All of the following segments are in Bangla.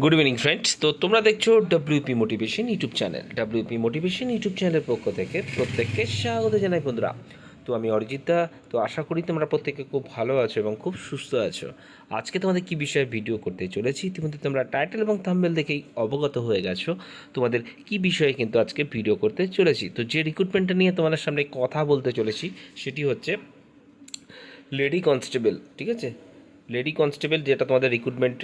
গুড ইভিনিং ফ্রেন্ডস তো তোমরা দেখছ WP motivation YouTube channel WP motivation YouTube চ্যানেলের পক্ষ থেকে প্রত্যেককে স্বাগত জানাই বন্ধুরা। তো আমি অরিজিৎ দা তো আশা করি তোমরা প্রত্যেকে খুব ভালো আছো এবং খুব সুস্থ আছো। আজকে তোমাদের কি বিষয়ে ভিডিও করতে চলেছি, ইতিমধ্যে তোমরা টাইটেল এবং থাম্বেল দেখেই অবগত হয়ে গেছো। তোমাদের কি বিষয়ে কিন্তু আজকে ভিডিও করতে চলেছি। তো যে রিক্রুটমেন্টটা নিয়ে তোমাদের সামনে কথা বলতে চলেছি, সেটি হচ্ছে লেডি কনস্টেবল ঠিক আছে? লেডি কনস্টেবল যেটা তোমাদের রিক্রুটমেন্ট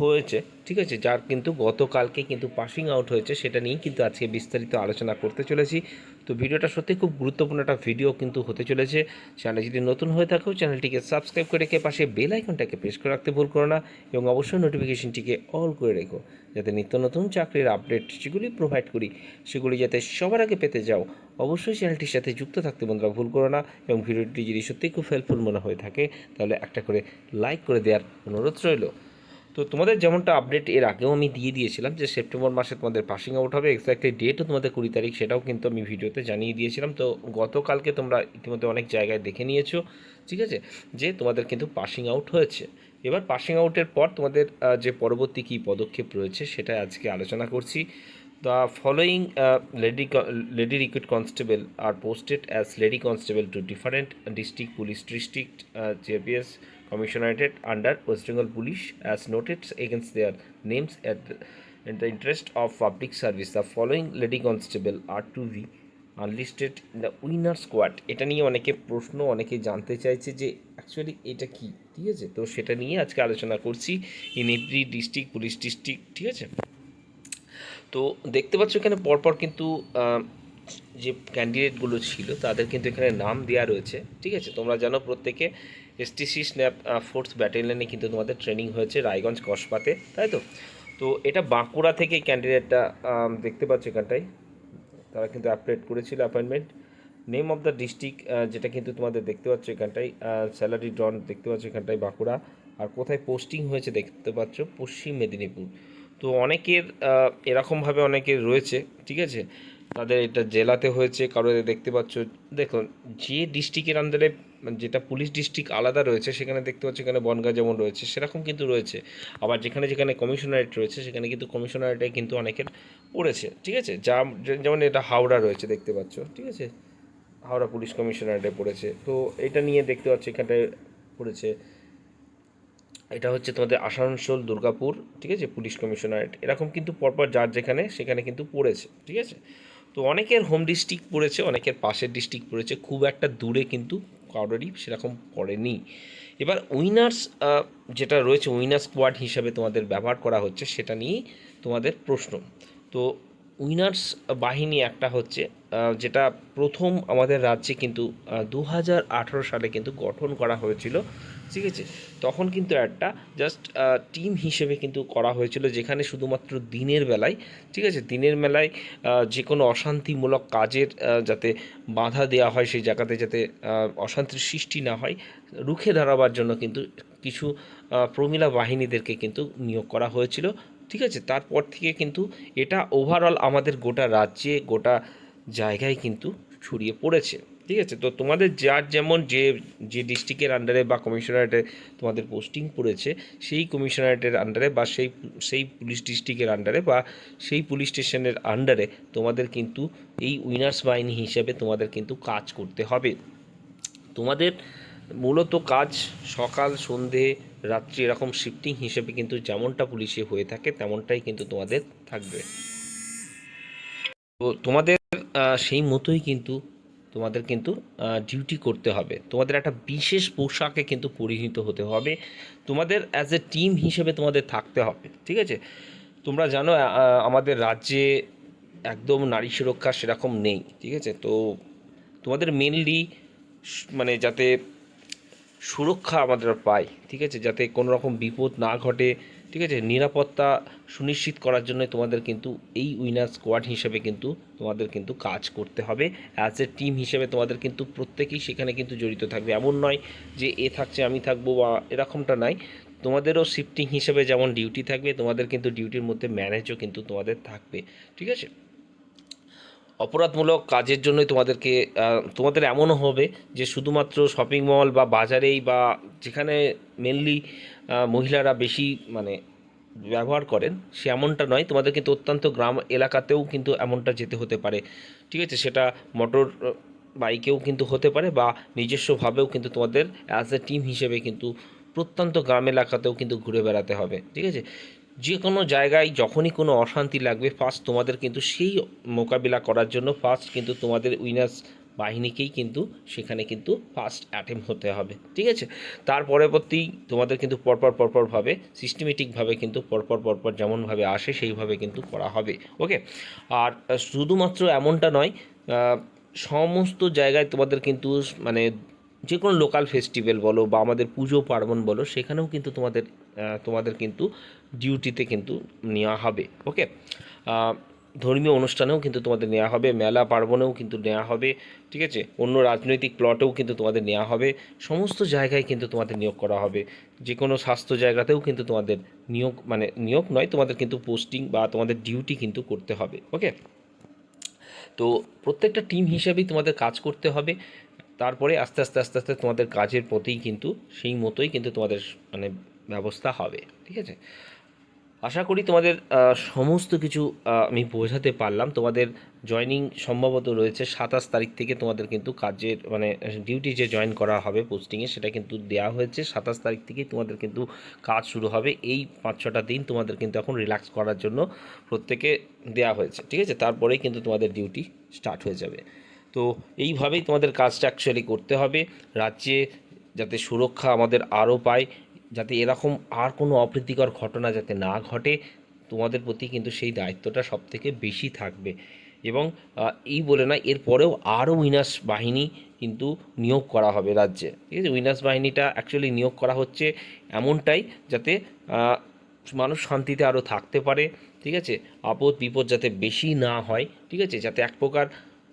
হয়েছে, ঠিক আছে? যার কিন্তু গতকালকে কিন্তু পাসিং আউট হয়েছে, সেটা নিয়েই কিন্তু আজকে বিস্তারিত আলোচনা করতে চলেছি। তো ভিডিওটা সত্যি খুব গুরুত্বপূর্ণ একটা ভিডিও কিন্তু হতে চলেছে। চ্যানেল যদি নতুন হয়ে থাকো, চ্যানেলটিকে সাবস্ক্রাইব করে রেখে পাশে বেল আইকনটাকে প্রেস করে রাখতে ভুল করো না এবং অবশ্যই নোটিফিকেশনটিকে অল করে রেখো, যাতে নিত্য নতুন চাকরির আপডেট যেগুলি প্রোভাইড করি, সেগুলি যাতে সবার আগে পেতে যাও। অবশ্যই চ্যানেলটির সাথে যুক্ত থাকতে বন্ধুরা ভুল করো না এবং ভিডিওটি যদি সত্যিই খুব হেল্পফুল মনে হয়ে থাকে, তাহলে একটা করে লাইক করে দেওয়ার অনুরোধ রইল। তো তোমাদের যেমনটা আপডেট এর আগেও আমি দিয়ে দিয়েছিলাম যে সেপ্টেম্বর মাসে তোমাদের পাসিং আউট হবে এক্স্যাক্টলি ডেটও তোমাদের কুড়ি তারিখ সেটাও কিন্তু আমি ভিডিওতে জানিয়ে দিয়েছিলাম। তো গতকালকে তোমরা ইতিমধ্যে অনেক জায়গায় দেখে নিয়েছো, ঠিক আছে? যে তোমাদের কিন্তু পাসিং আউট হয়েছে। এবার পাসিং আউটের পর তোমাদের যে পরবর্তী কী পদক্ষেপ রয়েছে সেটা আজকে আলোচনা করছি। The following lady lady recruit constable are posted as lady constable to different district police district JPS commissionated under West Bengal Police as noted against their names at the, in the interest of public service. The following lady constable are to be in the winner squad. এটা নিয়ে অনেকে প্রশ্ন অনেকে জানতে চাইছে যে অ্যাকচুয়ালি এটা কি ঠিক আছে তো সেটা নিয়ে আজকে আলোচনা করছি in every district police district ঠিক আছে তো দেখতে পাচ্ছ এখানে পরপর কিন্তু যে ক্যান্ডিডেটগুলো ছিল, তাদের কিন্তু এখানে নাম দেওয়া রয়েছে, ঠিক আছে? তোমরা জানো প্রত্যেকে এসটিসি স্ন্যাপ ফোর্থ ব্যাটালিয়নে কিন্তু তোমাদের ট্রেনিং হয়েছে রায়গঞ্জ কসবাতে, তাই তো? তো এটা বাঁকুড়া থেকে ক্যান্ডিডেটটা দেখতে পাচ্ছ এখানটায়। তারা কিন্তু অ্যাপ্লাইড করেছিল appointment name of the district যেটা কিন্তু তোমাদের দেখতে পাচ্ছ এখানটায় স্যালারি ড্রন দেখতে পাচ্ছ এখানটায় বাঁকুড়া। আর কোথায় পোস্টিং হয়েছে দেখতে পাচ্ছ পশ্চিম মেদিনীপুর। তো অনেকের এরকমভাবে অনেকের রয়েছে, ঠিক আছে? তাদের এটা জেলাতে হয়েছে, কারও দেখতে পাচ্ছ। দেখুন, যে ডিস্ট্রিক্টের আন্ডারে যেটা পুলিশ ডিস্ট্রিক্ট আলাদা রয়েছে, সেখানে দেখতে পাচ্ছ এখানে বনগা যেমন রয়েছে, সেরকম কিন্তু রয়েছে। আবার যেখানে যেখানে কমিশনারেট রয়েছে, সেখানে কিন্তু কমিশনারেটে কিন্তু অনেকের পড়েছে, ঠিক আছে? যা যেমন এটা হাওড়া রয়েছে, দেখতে পাচ্ছ, ঠিক আছে? হাওড়া পুলিশ কমিশনারেটে পড়েছে। তো এটা নিয়ে দেখতে পাচ্ছ এখানটায় পড়েছে। এটা হচ্ছে তোমাদের আসানসোল, দুর্গাপুর, ঠিক আছে? পুলিশ কমিশনারেট এরকম কিন্তু পরপর যার যেখানে, সেখানে কিন্তু পড়েছে, ঠিক আছে? তো অনেকের হোম ডিস্ট্রিক্ট পড়েছে, অনেকের পাশের ডিস্ট্রিক্ট পড়েছে, খুব একটা দূরে কিন্তু কারোরই সেরকম পড়েনি। এবার উইনার্স যেটা রয়েছে উইনার্স স্কোয়াড হিসাবে তোমাদের ব্যবহার করা হচ্ছে, সেটা নিয়েই তোমাদের প্রশ্ন। তো উইনার্স বাহিনী একটা হচ্ছে যেটা প্রথম আমাদের রাজ্যে কিন্তু দু হাজার আঠারো সালে কিন্তু গঠন করা হয়েছিল। ঠিক আছে? তখন কিন্তু একটা জাস্ট টিম হিসেবে কিন্তু করা হয়েছিল যেখানে শুধুমাত্র দিনের বেলায় ঠিক আছে? দিনের আহ, যে কোনো অশান্তিমূলক কাজের যাতে বাধা দেওয়া হয় সেই জায়গাতে যাতে অশান্তির সৃষ্টি না হয় রুখে দাঁড়াবার জন্য কিন্তু কিছু প্রমিলা বাহিনীদেরকে কিন্তু নিয়োগ করা হয়েছিল ঠিক আছে? তারপর থেকে কিন্তু এটা ওভারঅল আমাদের গোটা রাজ্যে গোটা জায়গায় কিন্তু ছড়িয়ে পড়েছে। ঠিক আছে? তো তোমাদের যার যেমন যে যে ডিস্ট্রিক্টের আন্ডারে বা কমিশনারেটে তোমাদের পোস্টিং পড়েছে, সেই কমিশনারেটের আন্ডারে বা সেই সেই পুলিশ ডিস্ট্রিক্টের আন্ডারে বা সেই পুলিশ স্টেশনের আন্ডারে তোমাদের কিন্তু এই উইনার্স বাহিনী হিসেবে তোমাদের কিন্তু কাজ করতে হবে। তোমাদের মূলত কাজ সকাল, সন্ধে, রাত্রি এরকম শিফটিং হিসেবে কিন্তু যেমনটা পুলিশে হয়ে থাকে, তেমনটাই কিন্তু তোমাদের থাকবে। তো তোমাদের সেই মতোই কিন্তু তোমাদের কিন্তু ডিউটি করতে হবে। তোমাদের একটা বিশেষ পোশাকে কিন্তু পরিহিত হতে হবে। তোমাদের অ্যাজ এ টিম হিসেবে তোমাদের থাকতে হবে, ঠিক আছে? তোমরা জানো আমাদের রাজ্যে একদম নারী সুরক্ষা সেরকম নেই, ঠিক আছে? তো তোমাদের মেনলি মানে যাতে সুরক্ষা আমাদের পাই ঠিক আছে? যাতে কোনো রকম বিপদ না ঘটে, ঠিক আছে? নিরাপত্তা সুনিশ্চিত করার জন্য তোমাদের কিন্তু এই উইনার স্কোয়াড হিসেবে কিন্তু তোমাদের কিন্তু কাজ করতে হবে। অ্যাজ এ টিম হিসেবে তোমাদের কিন্তু প্রত্যেকেই সেখানে কিন্তু জড়িত থাকবে। এমন নয় যে এ থাকছে, আমি থাকব বা এরকমটা নাই। তোমাদেরও শিফটিং হিসেবে যেমন ডিউটি থাকবে, তোমাদের কিন্তু ডিউটির মধ্যে ম্যানেজও কিন্তু তোমাদের থাকবে, ঠিক আছে? অপরাধমূলক কাজের জন্যই তোমাদেরকে তোমাদের এমনও হবে যে শুধুমাত্র শপিং মল বা বাজারেই বা যেখানে মেনলি মহিলারা বেশি মানে ব্যবহার করেন, সে এমনটা নয়। তোমাদের কিন্তু অত্যন্ত গ্রাম এলাকাতেও কিন্তু এমনটা যেতে হতে পারে। ঠিক আছে, সেটা মোটর বাইকেও কিন্তু হতে পারে বা নিজস্বভাবেও কিন্তু তোমাদের অ্যাজ এ টিম হিসেবে কিন্তু প্রত্যন্ত গ্রাম এলাকাতেও কিন্তু ঘুরে বেড়াতে হবে। ঠিক আছে? যে কোনো জায়গায় যখনই কোনো অশান্তি লাগবে ফার্স্ট তোমাদের কিন্তু সেই মোকাবিলা করার জন্য ফার্স্ট কিন্তু তোমাদের উইনার্স বাহিনীকেই কিন্তু সেখানে কিন্তু ফার্স্ট অ্যাটেম্প হতে হবে, ঠিক আছে? তার পরবর্তী তোমাদের কিন্তু পরপর পরপরভাবে সিস্টেমেটিকভাবে কিন্তু পরপর পরপর যেমনভাবে আসে, সেইভাবে কিন্তু করা হবে ওকে আর শুধুমাত্র এমনটা নয় সমস্ত জায়গায় তোমাদের কিন্তু মানে যে কোনো লোকাল ফেস্টিভ্যাল বলো বা আমাদের পুজো পার্বণ বলো, সেখানেও কিন্তু তোমাদের তোমাদের কিন্তু ডিউটিতে কিন্তু নেওয়া হবে ওকে ধর্মীয় অনুষ্ঠানেও কিন্তু তোমাদের নেওয়া হবে, মেলা পার্বণেও কিন্তু নেওয়া হবে, ঠিক আছে? অন্য রাজনৈতিক প্লটেও কিন্তু তোমাদের নেওয়া হবে, সমস্ত জায়গায় কিন্তু তোমাদের নিয়োগ করা হবে। যে কোনো স্বাস্থ্য জায়গাতেও কিন্তু তোমাদের নিয়োগ মানে নিয়োগ নয়, তোমাদের কিন্তু পোস্টিং বা তোমাদের ডিউটি কিন্তু করতে হবে ওকে তো প্রত্যেকটা টিম হিসাবেই তোমাদের কাজ করতে হবে, তারপরে আস্তে আস্তে আস্তে আস্তে তোমাদের কাজের প্রতিই কিন্তু সেই মতোই কিন্তু তোমাদের মানে ব্যবস্থা হবে, ঠিক আছে? আশা করি তোমাদের সমস্ত কিছু আমি বোঝাতে পারলাম। তোমাদের জয়নিং সম্ভবত রয়েছে সাতাশ তারিখ থেকে তোমাদের কিন্তু কাজের মানে ডিউটি যে জয়েন করা হবে পোস্টিংয়ে সেটা কিন্তু দেওয়া হয়েছে। সাতাশ তারিখ থেকেই তোমাদের কিন্তু কাজ শুরু হবে। এই পাঁচ ছটা দিন তোমাদের কিন্তু এখন রিল্যাক্স করার জন্য প্রত্যেকে দেওয়া হয়েছে, ঠিক আছে? তারপরেই কিন্তু তোমাদের ডিউটি স্টার্ট হয়ে যাবে। তো এইভাবেই তোমাদের কাজটা অ্যাকচুয়ালি করতে হবে। রাজ্যে যাতে সুরক্ষা আমাদের আরও পায় যাতে এরকম আর কোনো অপ্রীতিকর ঘটনা যাতে না ঘটে, তোমাদের প্রতি কিন্তু সেই দায়িত্বটা সব থেকে বেশি থাকবে। এবং এই বলে না এরপরেও আরও উইনার্স বাহিনী কিন্তু নিয়োগ করা হবে রাজ্যে। ঠিক আছে? উইনার্স বাহিনীটা অ্যাকচুয়ালি নিয়োগ করা হচ্ছে এমনটাই যাতে মানুষ শান্তিতে আরও থাকতে পারে। ঠিক আছে? আপদ বিপদ যাতে বেশি না হয়। ঠিক আছে? যাতে এক প্রকার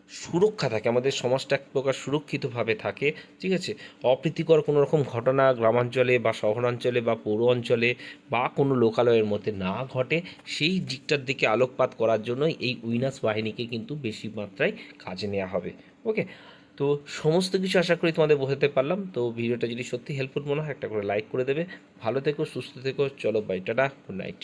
সুরক্ষা থাকে, আমাদের সমাজটা এক প্রকার সুরক্ষিতভাবে থাকে, ঠিক আছে? অপ্রীতিকর কোনো রকম ঘটনা গ্রামাঞ্চলে বা শহরাঞ্চলে বা পৌর অঞ্চলে বা কোনো লোকালয়ের মধ্যে না ঘটে, সেই দিকটার দিকে আলোকপাত করার জন্যই এই উইনার্স বাহিনীকে কিন্তু বেশি মাত্রায় কাজে নেওয়া হবে, ওকে? তো সমস্ত কিছু আশা করি তোমাদের বোঝাতে পারলাম, তো ভিডিওটা যদি সত্যি হেল্পফুল মনে হয় একটা করে লাইক করে দেবে। ভালো থেকো, সুস্থ থেকো, চলো বাই টাটা গুড নাইট